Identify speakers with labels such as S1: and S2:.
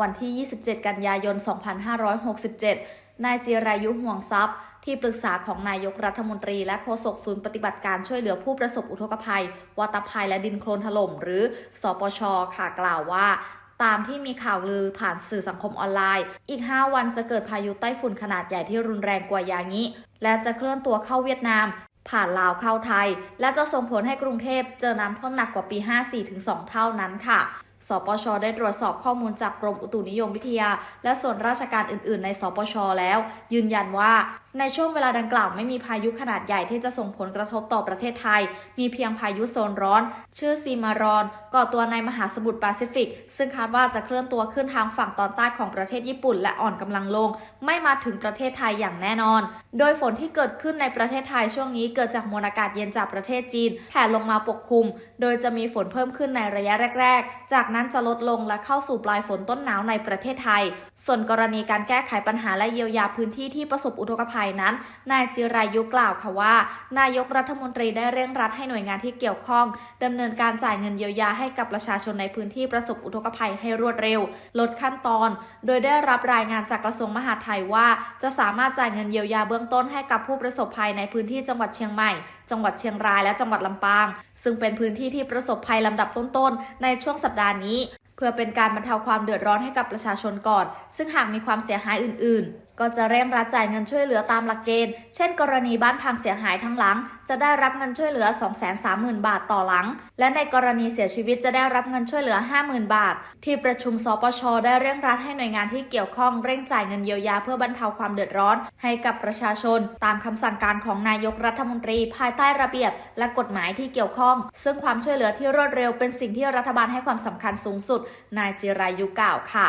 S1: วันที่ 27 กันยายน 2567 นายจิรายุห่วงทรัพย์ ที่ปรึกษาของนายกรัฐมนตรี และโฆษกศูนย์ปฏิบัติการช่วยเหลือผู้ประสบอุทกภัย วัตภัยและดินโคลนถล่ม หรือสปชค่ะกล่าวว่าตามที่มีข่าวลือผ่านสื่อสังคมออนไลน์ อีก 5 วันจะเกิดพายุไต้ฝุ่นขนาดใหญ่ที่รุนแรงกว่ายางิและจะเคลื่อนตัวเข้าเวียดนาม ผ่านลาวเข้าไทย และจะส่งผลให้กรุงเทพเจอน้ำท่วมหนักกว่าปี 54 ถึง 2 เท่านั้นค่ะ สปช ได้ตรวจสอบข้อมูลจากกรมอุตุนิยมวิทยา และส่วนราชการอื่น ๆ ในสปช แล้ว ยืนยันว่า ในช่วงเวลาดังกล่าวไม่มีพายุขนาดใหญ่ที่จะส่งผลกระทบต่อประเทศไทย มีเพียงพายุโซนร้อน ชื่อซีมารอน ก่อตัวในมหาสมุทรแปซิฟิก ซึ่งคาดว่าจะเคลื่อนตัวขึ้นทางฝั่งตอนใต้ของประเทศญี่ปุ่น และอ่อนกำลังลง ไม่มาถึงประเทศไทยอย่างแน่นอน โดยฝนที่เกิดขึ้นในประเทศไทยช่วงนี้เกิดจากมวลอากาศเย็นจากประเทศจีนแผ่ลงมาปกคลุม โดยจะมีฝนเพิ่มขึ้นในระยะแรก ๆ จากนั้นจะลดลงและเข้าสู่ปลายฝนต้นหนาวในประเทศไทย ส่วนกรณีการแก้ไขปัญหาและเยียวยาพื้นที่ที่ประสบอุทกภัยนั้น นายจิรายุกล่าวค่ะว่า นายกรัฐมนตรีได้เร่งรัดให้หน่วยงานที่เกี่ยวข้องดำเนินการจ่ายเงินเยียวยาให้กับประชาชนในพื้นที่ประสบอุทกภัยให้รวดเร็ว ลดขั้นตอน โดยได้รับรายงานจากกระทรวงมหาดไทยว่า จะสามารถจ่ายเงินเยียวยาเบื้องต้นให้กับผู้ประสบภัยในพื้นที่จังหวัดเชียงใหม่ จังหวัดเชียงรายและจังหวัดลำปาง ซึ่งเป็นพื้นที่ที่ประสบภัยลำดับต้นๆ ในช่วงสัปดาห์นี้ เพื่อเป็นการบรรเทาความเดือดร้อนให้กับประชาชนก่อน ซึ่งหากมีความเสียหายอื่น ก็จะเร่งรัดจ่ายเงินช่วยเหลือตามหลักเกณฑ์ เช่น กรณีบ้านพังเสียหายทั้งหลัง จะได้รับเงินช่วยเหลือ 230,000 บาทต่อหลัง และในกรณีเสียชีวิตจะได้รับเงินช่วยเหลือ 50,000 บาท ที่ประชุมสปช ได้เร่งรัดให้หน่วยงานที่เกี่ยวข้องเร่งจ่ายเงินเยียวยาเพื่อบรรเทาความเดือดร้อน ให้กับประชาชน ตามคำสั่งการของนายกรัฐมนตรี ภายใต้ระเบียบ และกฎหมายที่เกี่ยวข้อง ซึ่งความช่วยเหลือที่รวดเร็วเป็นสิ่งที่รัฐบาลให้ความสำคัญสูงสุด นายจิรายุกล่าวค่ะ